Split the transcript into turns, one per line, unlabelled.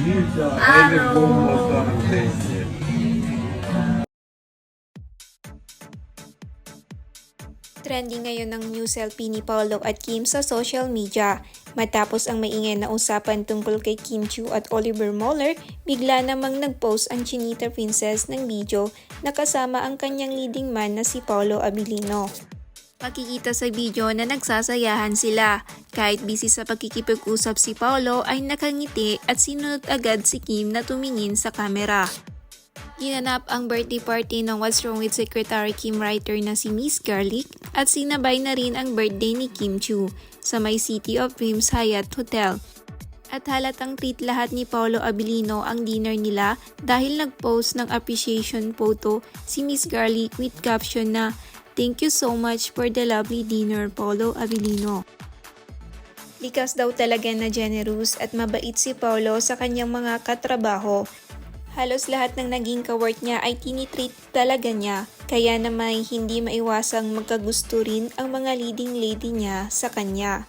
Araw.
Trending ngayon ng new selfie ni Paolo at Kim sa social media. Matapos ang maingay na usapan tungkol kay Kim Chu at Oliver Mueller, bigla namang nag-post ang Chinita Princess ng video na kasama ang kanyang leading man na si Paolo Abilino. Makikita sa video na nagsasayahan sila. Kahit busy sa pagkikipag-usap si Paolo ay nakangiti at sinunod agad si Kim na tumingin sa kamera. Ginanap ang birthday party ng What's Wrong with Secretary Kim writer na si Miss Garlic at sinabay na rin ang birthday ni Kim Chu sa may City of Dreams Hyatt Hotel. At halatang treat lahat ni Paolo Abilino ang dinner nila dahil nag-post ng appreciation photo si Miss Garlic with caption na Thank you so much for the lovely dinner, Paolo Abilino. Likas daw talaga na generous at mabait si Paolo sa kanyang mga katrabaho. Halos lahat ng naging kawork niya ay tinitreat talaga niya, kaya naman hindi maiwasang magkagusto rin ang mga leading lady niya sa kanya.